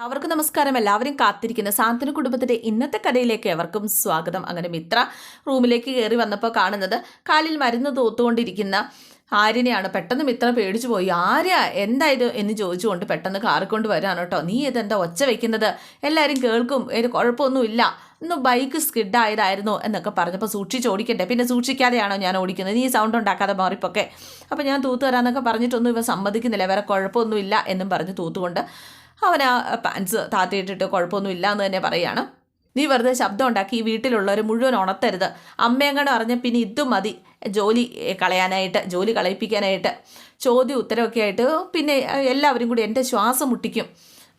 അവർക്ക് നമസ്കാരം. എല്ലാവരും കാത്തിരിക്കുന്ന. സാന്ത്വന കുടുംബത്തിന്റെ ഇന്നത്തെ കഥയിലേക്ക് എവർക്കും സ്വാഗതം. അങ്ങനെ മിത്ര റൂമിലേക്ക് കയറി വന്നപ്പോൾ കാണുന്നത് കാലിൽ മരുന്ന് തോത്തുകൊണ്ടിരിക്കുന്ന ആര്യനെയാണ്. പെട്ടെന്ന് മിത്ര പേടിച്ചു പോയി. ആര്യ എന്തായത്? എന്ന് ചോദിച്ചുകൊണ്ട് പെട്ടെന്ന് കാറിക്കൊണ്ട് വരാണ് കേട്ടോ. നീ ഇതെന്താ ഒച്ച വെക്കുന്നത്? എല്ലാവരും കേൾക്കും. ഒരു കുഴപ്പമൊന്നുമില്ല. ഇന്ന് ബൈക്ക് സ്കിഡായതായിരുന്നു എന്നൊക്കെ പറഞ്ഞപ്പോൾ സൂക്ഷിച്ച് ഓടിക്കട്ടെ പിന്നെ സൂക്ഷിക്കാതെയാണോ ഞാൻ ഓടിക്കുന്നത്? നീ സൗണ്ട് ഉണ്ടാക്കാതെ മാറിപ്പൊക്കെ. അപ്പോൾ ഞാൻ തൂത്ത് തരാമെന്നൊക്കെ പറഞ്ഞിട്ടൊന്നും ഇവ സമ്മതിക്കുന്നില്ല. വേറെ കുഴപ്പമൊന്നുമില്ല എന്നും പറഞ്ഞ് തൂത്തുകൊണ്ട് അവൻ ആ പാൻസ് താത്തിയിട്ടിട്ട് കുഴപ്പമൊന്നുമില്ല എന്ന് തന്നെ പറയുകയാണ് നീ വെറുതെ ശബ്ദം ഉണ്ടാക്കി ഈ വീട്ടിലുള്ളവർ മുഴുവൻ ഉണർത്തരുത്. അമ്മയങ്ങടെ അറിഞ്ഞ പിന്നെ ഇതും മതി. ജോലി കളയാനായിട്ട് ജോലി കളയിപ്പിക്കാനായിട്ട് ചോദ്യം ഉത്തരവൊക്കെ ആയിട്ട് പിന്നെ എല്ലാവരും കൂടി എന്റെ ശ്വാസം മുട്ടിക്കും.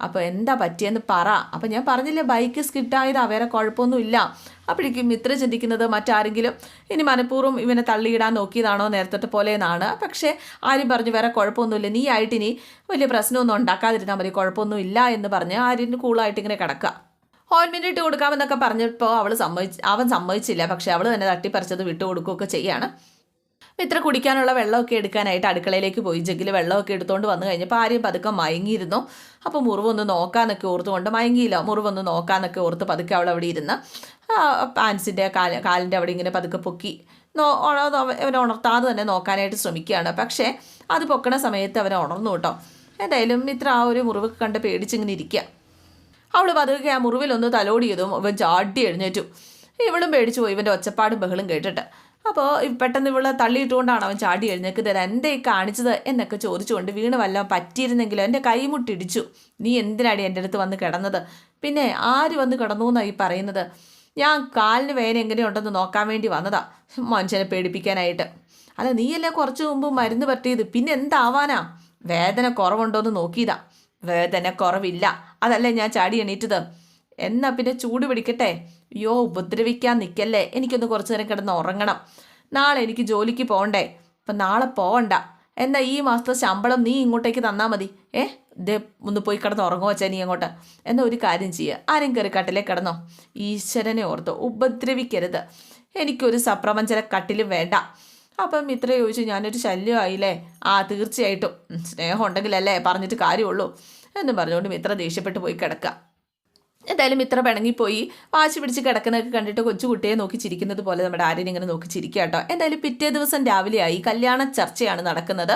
അപ്പോൾ എന്താ പറ്റിയെന്ന് പറ. അപ്പോൾ ഞാൻ പറഞ്ഞില്ലേ ബൈക്ക് സ്കിട്ടായതാ വേറെ കുഴപ്പമൊന്നുമില്ല അപ്പോഴേക്കും ഇത്ര ചിന്തിക്കുന്നത് മറ്റാരെങ്കിലും ഇനി മനഃപൂർവം ഇവനെ തള്ളിയിടാൻ നോക്കിയതാണോ നേരത്തെ പോലെ എന്നാണ് പക്ഷേ ആരും പറഞ്ഞു വേറെ കുഴപ്പമൊന്നുമില്ല നീ ആയിട്ട് ഇനി വലിയ പ്രശ്നമൊന്നും ഉണ്ടാക്കാതിരുന്നാൽ മതി കുഴപ്പമൊന്നുമില്ല എന്ന് പറഞ്ഞ് ആര്യന് കൂളായിട്ട് ഇങ്ങനെ കിടക്കുക. ഓയിൻമെന്റ് ഇട്ട് കൊടുക്കാമെന്നൊക്കെ പറഞ്ഞപ്പോൾ അവൾ സമ്മതിച്ച് അവൻ സമ്മതിച്ചില്ല. പക്ഷേ അവൾ തന്നെ തട്ടിപ്പറിച്ചത് വിട്ടു കൊടുക്കുകയൊക്കെ ചെയ്യാണ് ഇത്ര കുടിക്കാനുള്ള വെള്ളമൊക്കെ എടുക്കാനായിട്ട് അടുക്കളയിലേക്ക് പോയി. ജഗ്ഗിൽ വെള്ളമൊക്കെ എടുത്തുകൊണ്ട് വന്നു കഴിഞ്ഞപ്പോൾ ആരെയും പതുക്കെ മയങ്ങിയിരുന്നു. അപ്പോൾ മുറിവൊന്ന് നോക്കാന്നൊക്കെ ഓർത്തുകൊണ്ട് മയങ്ങിയില്ല. മുറിവൊന്ന് നോക്കാന്നൊക്കെ ഓർത്ത് പതുക്കെ അവൾ അവിടെ ഇരുന്ന് പാൻസിന്റെ കാല കാലിന്റെ അവിടെ ഇങ്ങനെ പതുക്കെ പൊക്കി നോ അവനെ ഉണർത്താതെ തന്നെ നോക്കാനായിട്ട് ശ്രമിക്കുകയാണ്. പക്ഷേ അത് പൊക്കണ സമയത്ത് അവനെ ഉണർന്നു കേട്ടോ. എന്തായാലും ഇത്ര ആ ഒരു മുറിവ് കണ്ട് പേടിച്ചിങ്ങനെ ഇരിക്കുക അവൾ പതുക്കെ ആ മുറിവിലൊന്ന് തലോടിയതും അവൻ ചാടി എഴുന്നേറ്റു. ഇവളും പേടിച്ചു പോയി. ഇവന്റെ ഒച്ചപ്പാടും ബഹളും കേട്ടിട്ട്. അപ്പോൾ പെട്ടെന്ന് ഇവളെ തള്ളിയിട്ടുകൊണ്ടാണ് അവൻ ചാടി എഴുന്നേക്കുന്നത് ഈ കാണിച്ചത് എന്നൊക്കെ ചോദിച്ചുകൊണ്ട് വീണ് വല്ല പറ്റിയിരുന്നെങ്കിലും എന്റെ കൈമുട്ടിടിച്ചു നീ എന്തിനാടി എന്റെ അടുത്ത് വന്ന് കിടന്നത്? പിന്നെ ആര് വന്ന് കിടന്നു എന്നാണ് ഈ പറയുന്നത്? ഞാൻ കാലിന് വേന എങ്ങനെയുണ്ടെന്ന് നോക്കാൻ വേണ്ടി വന്നതാ. മനുഷ്യനെ പേടിപ്പിക്കാനായിട്ട്. അല്ല നീയല്ലേ കുറച്ച് മുമ്പ് മരുന്ന് പറ്റിയത്? പിന്നെ എന്താവാനാ? വേദന കുറവുണ്ടോ എന്ന് നോക്കിയതാ. വേദന കുറവില്ല. അതല്ലേ ഞാൻ ചാടി എണീറ്റത്? എന്നാ പിന്നെ ചൂട് പിടിക്കട്ടെ? അയ്യോ ഉപദ്രവിക്കാൻ നിൽക്കല്ലേ എനിക്കൊന്ന് കുറച്ചു നേരം കിടന്ന് ഉറങ്ങണം. നാളെ എനിക്ക് ജോലിക്ക് പോകണ്ടേ. അപ്പം നാളെ പോകണ്ട എന്നാൽ ഈ മാസത്തെ ശമ്പളം നീ ഇങ്ങോട്ടേക്ക് തന്നാൽ മതി. ഏ? ദേ ഒന്ന് പോയി കിടന്ന് ഉറങ്ങുമോ അച്ഛാ നീ അങ്ങോട്ട്? എന്നാൽ ഒരു കാര്യം ചെയ്യുക ആരും കയറി കട്ടിലേ കിടന്നോ? ഈശ്വരനെ ഓർത്തോ ഉപദ്രവിക്കരുത്. എനിക്കൊരു സപ്രപഞ്ചന കട്ടിലും വേണ്ട. അപ്പം ഇത്ര ചോദിച്ചു. ഞാനൊരു ശല്യമായില്ലേ? ആ തീർച്ചയായിട്ടും. സ്നേഹം ഉണ്ടെങ്കിലല്ലേ പറഞ്ഞിട്ട് കാര്യമുള്ളൂ. എന്ന് പറഞ്ഞുകൊണ്ട് മിത്ര ദേഷ്യപ്പെട്ട് പോയി കിടക്കുക എന്തായാലും ഇത്ര പിണങ്ങിപ്പോയി. വാശി പിടിച്ച് കിടക്കുന്നതൊക്കെ കണ്ടിട്ട് കൊച്ചുകുട്ടിയെ നോക്കി ചിരിക്കുന്നത് പോലെ നമ്മുടെ ആര്യൻ ഇങ്ങനെ നോക്കി ചിരിക്കുക കേട്ടോ. എന്തായാലും പിറ്റേ ദിവസം രാവിലെയായി കല്യാണ ചർച്ചയാണ് നടക്കുന്നത്.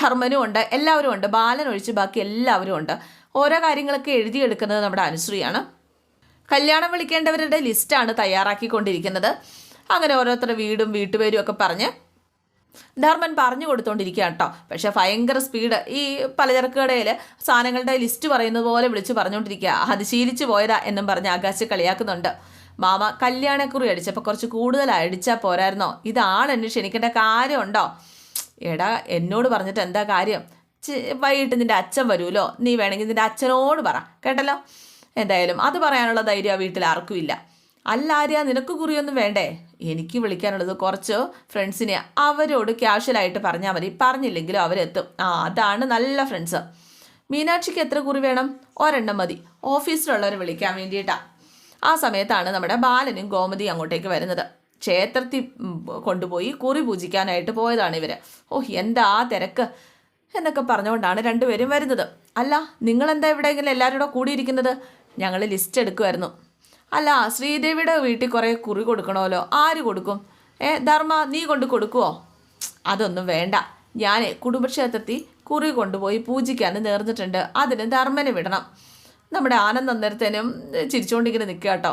ധർമ്മനും ഉണ്ട് എല്ലാവരും ഉണ്ട് ബാലൻ ഒഴിച്ച് ബാക്കി എല്ലാവരും ഉണ്ട്. ഓരോ കാര്യങ്ങളൊക്കെ എഴുതിയെടുക്കുന്നത് നമ്മുടെ അനുശ്രീയാണ്. കല്യാണം വിളിക്കേണ്ടവരുടെ ലിസ്റ്റാണ് തയ്യാറാക്കിക്കൊണ്ടിരിക്കുന്നത്. അങ്ങനെ ഓരോരുത്തരുടെ വീടും വീട്ടുപേരും ഒക്കെ പറഞ്ഞ് ധർമ്മൻ പറഞ്ഞു കൊടുത്തോണ്ടിരിക്കുക കേട്ടോ പക്ഷെ ഭയങ്കര സ്പീഡ് ഈ പലചരക്ക് കടയിൽ സാധനങ്ങളുടെ ലിസ്റ്റ് പറയുന്നത് പോലെ വിളിച്ച് പറഞ്ഞുകൊണ്ടിരിക്കുക അത് ശീലിച്ചു പോയതാ എന്നും പറഞ്ഞ് ആകാശ് കളിയാക്കുന്നുണ്ട്. മാമ കല്യാണക്കുറി അടിച്ചപ്പോൾ കുറച്ച് കൂടുതൽ അടിച്ചാൽ പോരായിരുന്നോ? ഇതാണ് എന്നെ ക്ഷണിക്കേണ്ട കാര്യമുണ്ടോ എടാ എന്നോട് പറഞ്ഞിട്ട് എന്താ കാര്യം? വൈകിട്ട് നിന്റെ അച്ഛൻ വരുമല്ലോ. നീ വേണമെങ്കിൽ നിന്റെ അച്ഛനോട് പറ. കേട്ടല്ലോ? എന്തായാലും അത് പറയാനുള്ള ധൈര്യം ആ വീട്ടിൽ ആർക്കും ഇല്ല. അല്ല ആര്യ നിനക്ക് കുറിയൊന്നും വേണ്ടേ? എനിക്ക് വിളിക്കാനുള്ളത് കുറച്ച് ഫ്രണ്ട്സിനെ അവരോട് ക്യാഷ്വലായിട്ട് പറഞ്ഞാൽ മതി. പറഞ്ഞില്ലെങ്കിലും അവരെത്തും. ആ അതാണ് നല്ല ഫ്രണ്ട്സ്. മീനാക്ഷിക്ക് എത്ര കുറി വേണം? ഒരെണ്ണം മതി. ഓഫീസിലുള്ളവർ വിളിക്കാൻ വേണ്ടിയിട്ടാണ് ആ സമയത്താണ് നമ്മുടെ ബാലനും ഗോമതി അങ്ങോട്ടേക്ക് വരുന്നത്. ക്ഷേത്രത്തിൽ കൊണ്ടുപോയി കുറി പൂജിക്കാനായിട്ട് പോയതാണ് ഇവർ ഓഹ് എന്താ ആ തിരക്ക്? എന്നൊക്കെ പറഞ്ഞുകൊണ്ടാണ് രണ്ടുപേരും വരുന്നത്. അല്ല നിങ്ങളെന്താ ഇങ്ങനെ എല്ലാവരും കൂടിയിരിക്കുന്നത്? ഞങ്ങൾ ലിസ്റ്റ് എടുക്കുമായിരുന്നു അല്ല ശ്രീദേവിയുടെ വീട്ടിൽ കുറേ കുറി കൊടുക്കണമല്ലോ. ആര് കൊടുക്കും? ഏ ധർമ്മ നീ കൊണ്ട് കൊടുക്കുമോ അതൊന്നും വേണ്ട. ഞാൻ കുടുംബക്ഷേത്രത്തിൽ കുറി കൊണ്ടുപോയി പൂജിക്കാൻ നേർന്നിട്ടുണ്ട്. അതിന് ധർമ്മനെ വിടണം. നമ്മുടെ ആനന്ദ് അന്നേരത്തേനും ചിരിച്ചുകൊണ്ടിങ്ങനെ നിൽക്കുക കേട്ടോ.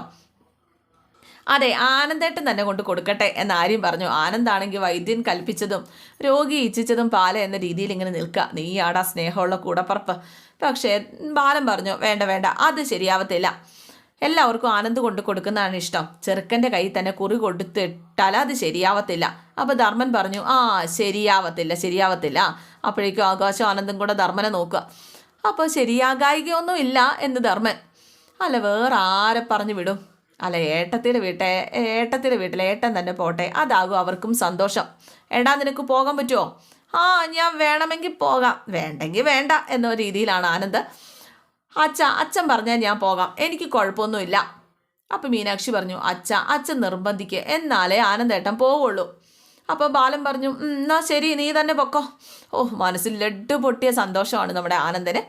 അതെ ആനന്ദേട്ടൻ തന്നെ കൊണ്ട് കൊടുക്കട്ടെ എന്ന് ആര്യം പറഞ്ഞു. ആനന്ദാണെങ്കിൽ വൈദ്യൻ കൽപ്പിച്ചതും രോഗി ഇച്ഛിച്ചതും പാല എന്ന രീതിയിൽ ഇങ്ങനെ നിൽക്കുക. ആടാ സ്നേഹമുള്ള കൂടപ്പറപ്പ്. പക്ഷേ ബാലൻ പറഞ്ഞു വേണ്ട വേണ്ട അത് ശരിയാവത്തില്ല. എല്ലാവർക്കും ആനന്ദ് കൊണ്ട് കൊടുക്കുന്നതാണ് ഇഷ്ടം. ചെറുക്കന്റെ കയ്യിൽ തന്നെ കുറി കൊടുത്തിട്ടാൽ അത് ശരിയാവത്തില്ല. അപ്പോൾ ധർമ്മൻ പറഞ്ഞു ആ ശരിയാവത്തില്ല ശരിയാവത്തില്ല. അപ്പോഴേക്കും ആകാശം ആനന്ദും കൂടെ ധർമ്മനെ നോക്കുക. അപ്പോൾ ശരിയാകായികയൊന്നും ഇല്ല എന്ന് ധർമ്മൻ. അല്ല വേറെ ആരെ പറഞ്ഞു വിടും? അല്ല ഏട്ടത്തിയുടെ വീട്ടെ ഏട്ടത്തിയുടെ വീട്ടിൽ ഏട്ടൻ തന്നെ പോട്ടെ. അതാകും അവർക്കും സന്തോഷം. എടാ നിനക്ക് പോകാൻ പറ്റുമോ ആ ഞാൻ വേണമെങ്കിൽ പോകാം. വേണ്ടെങ്കിൽ വേണ്ട എന്ന രീതിയിലാണ് ആനന്ദ്. അച്ഛ അച്ഛൻ പറഞ്ഞാൽ ഞാൻ പോകാം. എനിക്ക് കുഴപ്പമൊന്നുമില്ല. അപ്പം മീനാക്ഷി പറഞ്ഞു അച്ഛ അച്ഛൻ നിർബന്ധിക്കുക എന്നാലേ ആനന്ദേട്ടൻ പോവുള്ളൂ. അപ്പം ബാലൻ പറഞ്ഞു എന്നാ ശരി നീ തന്നെ പൊക്കോ. ഓ മനസ്സിൽ ലഡ്ഡു പൊട്ടിയ സന്തോഷമാണ് നമ്മുടെ ആനന്ദന്.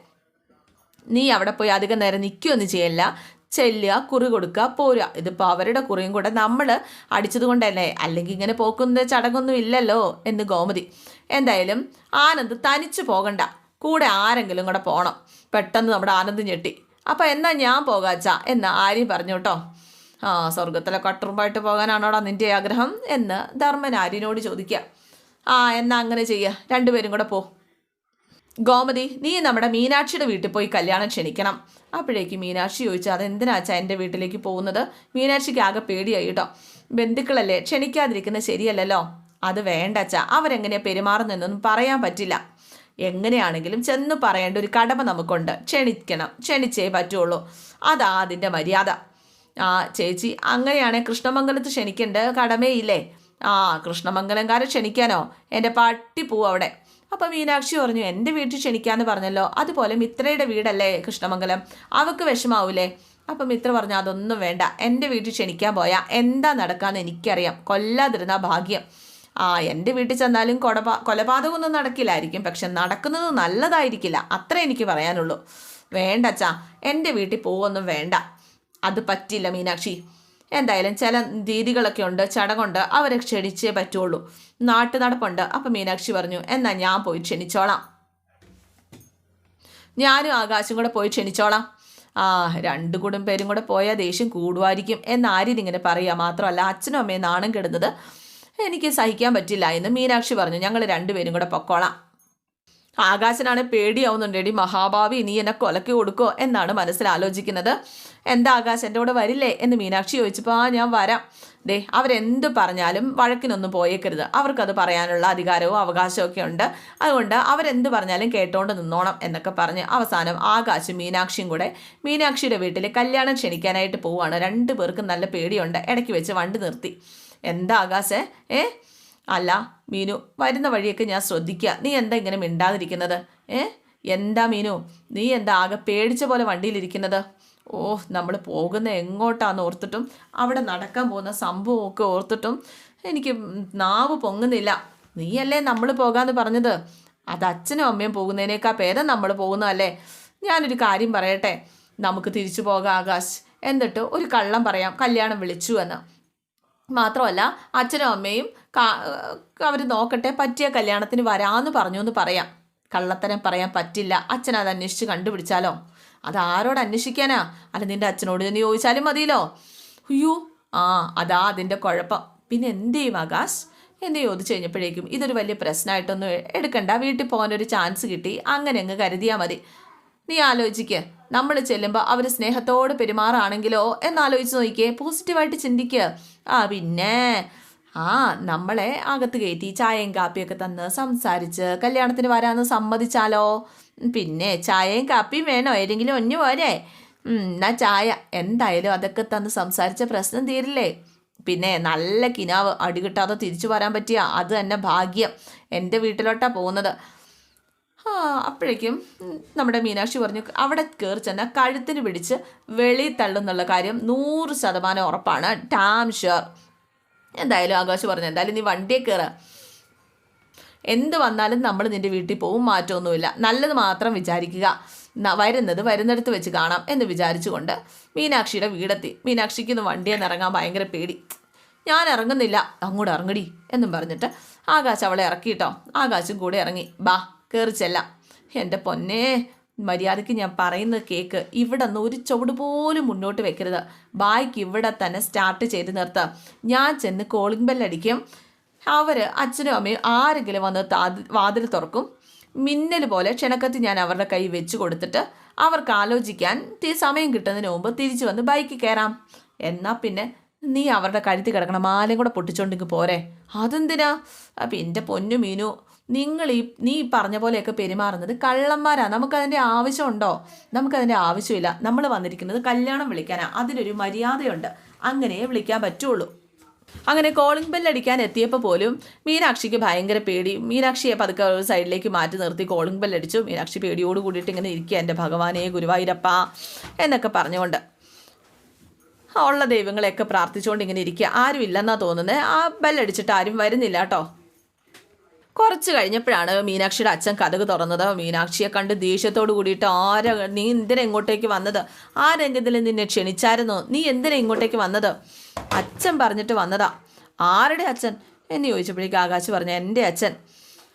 നീ അവിടെ പോയി അധികം നേരം നിൽക്കുകയൊന്നും ചെയ്യല്ല. ചെല്ലുക കുറി കൊടുക്കുക പോരുക. ഇതിപ്പോൾ അവരുടെ കുറിയും കൂടെ നമ്മൾ അടിച്ചത് കൊണ്ടല്ലേ? അല്ലെങ്കിൽ ഇങ്ങനെ പോക്കുന്ന ചടങ്ങൊന്നും ഇല്ലല്ലോ എന്ന് ഗോമതി. എന്തായാലും ആനന്ദ് തനിച്ച് പോകണ്ട. കൂടെ ആരെങ്കിലും കൂടെ പോകണം പെട്ടെന്ന് നമ്മുടെ ആനന്ദ് ഞെട്ടി. അപ്പം എന്നാ ഞാൻ പോകാച്ച എന്ന് ആര്യം പറഞ്ഞു കേട്ടോ. ആ സ്വർഗത്തിലെ കട്ടുറുമ്പായിട്ട് പോകാനാണോടാ നിന്റെ ആഗ്രഹം? എന്ന് ധർമ്മൻ ആര്യനോട് ചോദിക്കുക. ആ എന്നാ അങ്ങനെ ചെയ്യുക രണ്ടുപേരും കൂടെ പോ. ഗോമതി നീ നമ്മുടെ മീനാക്ഷിയുടെ വീട്ടിൽ പോയി കല്യാണം ക്ഷണിക്കണം. അപ്പോഴേക്ക് മീനാക്ഷി ചോദിച്ചു അതെന്തിനാച്ചാ എന്റെ വീട്ടിലേക്ക് പോകുന്നത്? മീനാക്ഷിക്ക് ആകെ പേടിയായി കേട്ടോ. ബന്ധുക്കളല്ലേ ക്ഷണിക്കാതിരിക്കുന്നത് ശരിയല്ലല്ലോ? അത് വേണ്ട അച്ഛാ. അവരെങ്ങനെയാ പെരുമാറുന്നതെന്നൊന്നും പറയാൻ പറ്റില്ല. എങ്ങനെയാണെങ്കിലും ചെന്ന് പറയേണ്ട ഒരു കടമ നമുക്കുണ്ട്. ക്ഷണിക്കണം. ക്ഷണിച്ചേ പറ്റുള്ളൂ. അതാ അതിന്റെ മര്യാദ. ആ ചേച്ചി അങ്ങനെയാണെങ്കിൽ കൃഷ്ണമംഗലത്ത് ക്ഷണിക്കേണ്ട? കടമയില്ലേ ആ കൃഷ്ണമംഗലംകാരെ ക്ഷണിക്കാനോ? എന്റെ പട്ടി പോവും അവിടെ. അപ്പം മീനാക്ഷി പറഞ്ഞു എന്റെ വീട്ടിൽ ക്ഷണിക്കാന്ന് പറഞ്ഞല്ലോ. അതുപോലെ മിത്രയുടെ വീടല്ലേ കൃഷ്ണമംഗലം? അവൾക്ക് വിഷമാവൂലേ? അപ്പം മിത്ര പറഞ്ഞു അതൊന്നും വേണ്ട. എന്റെ വീട്ടിൽ ക്ഷണിക്കാൻ പോയാൽ എന്താ നടക്കാന്ന് എനിക്കറിയാം. കൊല്ലാതിരുന്ന ഭാഗ്യം. ആ എന്റെ വീട്ടിൽ ചെന്നാലും കൊടപാ കൊലപാതകമൊന്നും നടക്കില്ലായിരിക്കും. പക്ഷെ നടക്കുന്നത് നല്ലതായിരിക്കില്ല. അത്ര എനിക്ക് പറയാനുള്ളൂ. വേണ്ട അച്ഛാ എന്റെ വീട്ടിൽ പോവൊന്നും വേണ്ട. അത് പറ്റില്ല മീനാക്ഷി. എന്തായാലും ചില രീതികളൊക്കെ ഉണ്ട് ചടങ്ങുണ്ട്. അവരെ ക്ഷണിച്ചേ പറ്റുള്ളൂ. നാട്ടു നടപ്പുണ്ട്. അപ്പം മീനാക്ഷി പറഞ്ഞു എന്നാൽ ഞാൻ പോയി ക്ഷണിച്ചോളാം. ഞാനും ആകാശം കൂടെ പോയി ക്ഷണിച്ചോളാം. ആ രണ്ടു കൂടും പേരും കൂടെ പോയാൽ ദേഷ്യം കൂടുമായിരിക്കും. എന്ന് ഇങ്ങനെ പറയുക മാത്രമല്ല അച്ഛനും അമ്മയും നാണം കെടുന്നത് എനിക്ക് സഹിക്കാൻ പറ്റില്ല എന്ന് മീനാക്ഷി പറഞ്ഞു. ഞങ്ങൾ രണ്ടുപേരും കൂടെ പൊക്കോളാം. ആകാശനാണ് പേടിയാവുന്നുണ്ടേടി മഹാഭാവി. നീ എന്നെ കൊലക്കി കൊടുക്കോ എന്നാണ് മനസ്സിൽ ആലോചിക്കുന്നത്. എന്താ ആകാശ് എന്റെ കൂടെ വരില്ലേ എന്ന് മീനാക്ഷി ചോദിച്ചപ്പോൾ ആ ഞാൻ വരാം. ദേ അവരെന്ത് പറഞ്ഞാലും വഴക്കിനൊന്നും പോയേക്കരുത്. അവർക്കത് പറയാനുള്ള അധികാരവും അവകാശവും ഒക്കെ ഉണ്ട്. അതുകൊണ്ട് അവരെന്ത് പറഞ്ഞാലും കേട്ടോണ്ട് നിന്നോണം എന്നൊക്കെ പറഞ്ഞ് അവസാനം ആകാശ് മീനാക്ഷിയും കൂടെ മീനാക്ഷിയുടെ വീട്ടിൽ കല്യാണം ക്ഷണിക്കാനായിട്ട് പോവുകയാണ്. രണ്ടു പേർക്കും നല്ല പേടിയുണ്ട്. ഇടയ്ക്ക് വെച്ച് വണ്ടി നിർത്തി. എന്താ ആകാശേ ഏ? അല്ല മീനു വരുന്ന വഴിയൊക്കെ ഞാൻ ശ്രദ്ധിക്കുക നീ എന്താ ഇങ്ങനെ മിണ്ടാതിരിക്കുന്നത്? ഏ? എന്താ മീനു? നീ എന്താ ആകെ പേടിച്ച പോലെ വണ്ടിയിലിരിക്കുന്നത്? ഓ നമ്മൾ പോകുന്ന എങ്ങോട്ടാന്ന് ഓർത്തിട്ടും അവിടെ നടക്കാൻ പോകുന്ന സംഭവമൊക്കെ ഓർത്തിട്ടും എനിക്ക് നാവ് പൊങ്ങുന്നില്ല. നീയല്ലേ നമ്മൾ പോകാമെന്ന് പറഞ്ഞത്? അത് അച്ഛനും അമ്മയും പോകുന്നതിനേക്കാൾ ഭേദം നമ്മൾ പോകുന്നതല്ലേ? ഞാനൊരു കാര്യം പറയട്ടെ? നമുക്ക് തിരിച്ചു പോകാം ആകാശ്. എന്നിട്ട് ഒരു കള്ളം പറയാം. കല്യാണം വിളിച്ചു എന്ന്. മാത്രമല്ല അച്ഛനും അമ്മയും അവർ നോക്കട്ടെ പറ്റിയ കല്യാണത്തിന് വരാമെന്ന് പറഞ്ഞു എന്ന് പറയാം. കള്ളത്തരം പറയാൻ പറ്റില്ല. അച്ഛൻ അത് അന്വേഷിച്ച് കണ്ടുപിടിച്ചാലോ? അത് ആരോട് അന്വേഷിക്കാനാ? അല്ല നിന്റെ അച്ഛനോട് തന്നെ ചോദിച്ചാലും മതിയല്ലോ. അയ്യോ ആ അതാ അതിന്റെ കുഴപ്പം. പിന്നെ എന്ത് ചെയ്യും ആകാശ്? എന്ന് ചോദിച്ചു കഴിഞ്ഞപ്പോഴേക്കും ഇതൊരു വലിയ പ്രശ്നമായിട്ടൊന്നും എടുക്കണ്ട. വീട്ടിൽ പോകാനൊരു ചാൻസ് കിട്ടി. അങ്ങനെ അങ്ങ് കരുതിയാൽ മതി. നീ ആലോചിക്ക്. നമ്മൾ ചെല്ലുമ്പോൾ അവർ സ്നേഹത്തോട് പെരുമാറാണെങ്കിലോ? എന്നാലോചിച്ച് നോക്കിയേ പോസിറ്റീവായിട്ട് ചിന്തിക്കുക ആ പിന്നെ ആ നമ്മളെ അകത്ത് കയറ്റി ചായയും കാപ്പിയൊക്കെ തന്ന് സംസാരിച്ച് കല്യാണത്തിന് വരാമെന്ന് സമ്മതിച്ചാലോ? പിന്നെ ചായയും കാപ്പിയും വേണോ? ഏതെങ്കിലും ഒന്നു പോരെ. എന്നാ ചായ. എന്തായാലും അതൊക്കെ തന്ന് സംസാരിച്ച പ്രശ്നം തീരില്ലേ? പിന്നെ നല്ല കിനാവ് അടികിട്ടാതെ തിരിച്ചു വരാൻ പറ്റിയ അത് തന്നെ ഭാഗ്യം. എന്റെ വീട്ടിലോട്ടാണ് പോകുന്നത്. അപ്പോഴേക്കും നമ്മുടെ മീനാക്ഷി പറഞ്ഞു അവിടെ കയറി ചെന്നാൽ കഴുത്തിന് പിടിച്ച് വെളി തള്ളുന്നുള്ള കാര്യം നൂറ് ശതമാനം ഉറപ്പാണ്. ടാം ഷുവർ എന്തായാലും ആകാശ് പറഞ്ഞു എന്തായാലും നീ വണ്ടിയെ കയറുക എന്ത് വന്നാലും നമ്മൾ നിന്റെ വീട്ടിൽ പോവും മാറ്റമൊന്നുമില്ല. നല്ലത് മാത്രം വിചാരിക്കുക. വരുന്നത് വരുന്നിടത്ത് വെച്ച് കാണാം എന്ന് വിചാരിച്ചുകൊണ്ട് മീനാക്ഷിയുടെ വീടെത്തി. മീനാക്ഷിക്ക് ഇന്ന് വണ്ടിയിൽ ഇറങ്ങാൻ ഭയങ്കര പേടി. ഞാൻ ഇറങ്ങുന്നില്ല. അങ്ങോട്ട് ഇറങ്ങടി എന്നും പറഞ്ഞിട്ട് ആകാശ് അവളെ ഇറക്കിയിട്ടോ. ആകാശും കൂടെ ഇറങ്ങി. ബാ കയറി ചെല്ലാം. എന്റെ പൊന്നേ മര്യാദയ്ക്ക് ഞാൻ പറയുന്ന കേക്ക് ഇവിടെ നിന്ന് ഒരു ചുവട് പോലും മുന്നോട്ട് വെക്കരുത്. ബായ്ക്ക് ഇവിടെ തന്നെ സ്റ്റാർട്ട് ചെയ്ത് നിർത്താം. ഞാൻ ചെന്ന് കോളിംഗ് ബെല്ലടിക്കും അവർ അച്ഛനും അമ്മയും ആരെങ്കിലും വന്ന് വാതിൽ തുറക്കും. മിന്നൽ പോലെ ക്ഷണക്കത്തി ഞാൻ അവരുടെ കൈ വെച്ച് കൊടുത്തിട്ട് അവർക്ക് ആലോചിക്കാൻ സമയം കിട്ടുന്നതിന് മുമ്പ് തിരിച്ചു വന്ന് ബൈക്ക് കയറാം. എന്നാൽ പിന്നെ നീ അവരുടെ കഴുത്തി കിടക്കണം മാലയും കൂടെ പൊട്ടിച്ചോണ്ടെങ്കിൽ പോരെ. അതെന്തിനാ? അപ്പം എന്റെ പൊന്നു മീനു നിങ്ങൾ ഈ നീ പറഞ്ഞ പോലെയൊക്കെ പെരുമാറുന്നത് കള്ളന്മാരാണ് നമുക്കതിന്റെ ആവശ്യമുണ്ടോ? നമുക്കതിന്റെ ആവശ്യമില്ല. നമ്മൾ വന്നിരിക്കുന്നത് കല്യാണം വിളിക്കാനാ. അതിനൊരു മര്യാദയുണ്ട്. അങ്ങനെ വിളിക്കാൻ പറ്റുള്ളൂ. അങ്ങനെ കോളിംഗ് ബെല്ലടിക്കാൻ എത്തിയപ്പോൾ പോലും മീനാക്ഷിക്ക് ഭയങ്കര പേടി. മീനാക്ഷിയെ പതുക്കെ ഒരു സൈഡിലേക്ക് മാറ്റി നിർത്തി കോളിംഗ് ബെല്ലടിച്ചു മീനാക്ഷി പേടിയോട് കൂടിയിട്ട് ഇങ്ങനെ ഇരിക്കുക എന്റെ ഭഗവാനെ ഗുരുവായൂരപ്പ എന്നൊക്കെ പറഞ്ഞുകൊണ്ട് ഉള്ള ദൈവങ്ങളെയൊക്കെ പ്രാർത്ഥിച്ചുകൊണ്ട് ഇങ്ങനെ ഇരിക്കുക. ആരും ഇല്ലെന്നാ തോന്നുന്നത് ആ ബെല്ലടിച്ചിട്ട് ആരും വരുന്നില്ല കേട്ടോ. കുറച്ച് കഴിഞ്ഞപ്പോഴാണ് മീനാക്ഷിയുടെ അച്ഛൻ കഥക് തുറന്നത്. മീനാക്ഷിയെ കണ്ട് ദേഷ്യത്തോട് കൂടിയിട്ട് ആരാ നീ എന്തിനാ ഇങ്ങോട്ടേക്ക് വന്നത്? ആരെങ്കിലും നിന്നെ ക്ഷണിച്ചായിരുന്നോ? നീ എന്തിനാ ഇങ്ങോട്ടേക്ക് വന്നത്? അച്ഛൻ പറഞ്ഞിട്ട് വന്നതാ. ആരുടെ അച്ഛൻ? എന്ന് ചോദിച്ചപ്പോഴേക്ക് ആകാശ് പറഞ്ഞു എന്റെ അച്ഛൻ.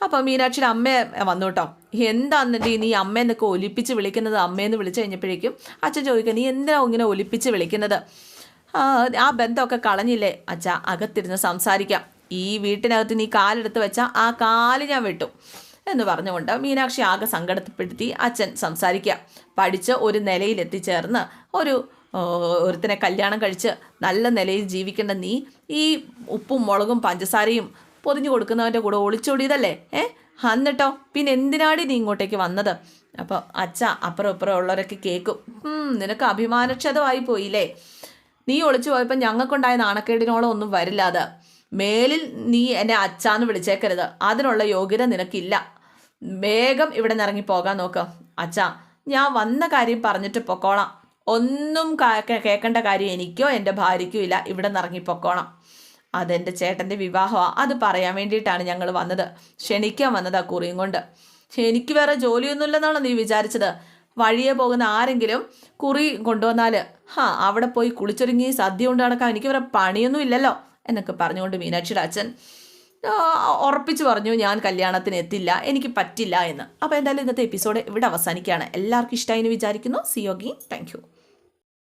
അപ്പം മീനാക്ഷിയുടെ അമ്മ വന്നു കേട്ടോ. എന്താന്നിട്ട് നീ അമ്മയെന്നൊക്കെ ഒലിപ്പിച്ച് വിളിക്കുന്നത്? അമ്മയെന്ന് വിളിച്ചു കഴിഞ്ഞപ്പോഴേക്കും അച്ഛൻ ചോദിക്കുക നീ എന്തിനാ ഇങ്ങനെ ഒലിപ്പിച്ച് വിളിക്കുന്നത്? ആ, ബന്ധമൊക്കെ കളഞ്ഞില്ലേ? അച്ഛാ അകത്തിരുന്ന് സംസാരിക്കാം. ഈ വീട്ടിനകത്ത് നീ കാലെടുത്ത് വെച്ചാൽ ആ കാൽ ഞാൻ വെട്ടും എന്ന് പറഞ്ഞുകൊണ്ട് മീനാക്ഷി ആകെ സങ്കടപ്പെടുത്തി അച്ഛൻ സംസാരിക്കുക. പഠിച്ച് ഒരു നിലയിൽ എത്തിച്ചേർന്ന് ഒരു ഒരുത്തിനെ കല്യാണം കഴിച്ച് നല്ല നിലയിൽ ജീവിക്കേണ്ട നീ ഈ ഉപ്പും മുളകും പഞ്ചസാരയും പൊതിഞ്ഞു കൊടുക്കുന്നവന്റെ കൂടെ ഒളിച്ചോടിയതല്ലേ? ഏ? എന്നിട്ടോ പിന്നെ എന്തിനാടി നീ ഇങ്ങോട്ടേക്ക് വന്നത്? അപ്പോൾ അച്ഛ അപ്പുറം ഇപ്പുറം ഉള്ളവരൊക്കെ കേൾക്കും. നിനക്ക് അഭിമാനക്ഷതമായി പോയില്ലേ നീ ഒളിച്ചു പോയപ്പോൾ ഞങ്ങൾക്കുണ്ടായ നാണക്കേടിനോളം ഒന്നും വരില്ല അത്. മേലിൽ നീ എന്നെ അച്ഛാന്ന് വിളിച്ചേക്കരുത്. അതിനുള്ള യോഗ്യത നിനക്കില്ല. വേഗം ഇവിടെ നിന്ന് ഇറങ്ങി പോകാൻ നോക്ക്. അച്ഛാ ഞാൻ വന്ന കാര്യം പറഞ്ഞിട്ട് പൊക്കോളാം. ഒന്നും കേൾക്കേണ്ട കാര്യം എനിക്കോ എന്റെ ഭാര്യയ്ക്കോ ഇല്ല. ഇവിടെ നിന്ന് ഇറങ്ങി പൊക്കോണം. അതെന്റെ ചേട്ടന്റെ വിവാഹമാണ് അത് പറയാൻ വേണ്ടിയിട്ടാണ് ഞങ്ങൾ വന്നത്. ക്ഷണിക്കാൻ വന്നതാ കുറിയും കൊണ്ട്. എനിക്ക് വേറെ ജോലിയൊന്നുമില്ലെന്നാണോ നീ വിചാരിച്ചത്? വഴിയെ പോകുന്ന ആരെങ്കിലും കുറി കൊണ്ടുവന്നാൽ ഹാ അവിടെ പോയി കുളിച്ചൊരുങ്ങി സദ്യ കൊണ്ട് നടക്കാം എനിക്ക് വേറെ പണിയൊന്നും ഇല്ലല്ലോ എന്നൊക്കെ പറഞ്ഞുകൊണ്ട് മീനാക്ഷിയുടെ അച്ഛൻ ഉറപ്പിച്ചു പറഞ്ഞു ഞാൻ കല്യാണത്തിന് എത്തില്ല എനിക്ക് പറ്റില്ല എന്ന്. അപ്പോൾ എന്തായാലും ഇന്നത്തെ എപ്പിസോഡ് ഇവിടെ അവസാനിക്കുകയാണ്. എല്ലാവർക്കും ഇഷ്ടമായി എന്ന് വിചാരിക്കുന്നു. സി യോഗി താങ്ക്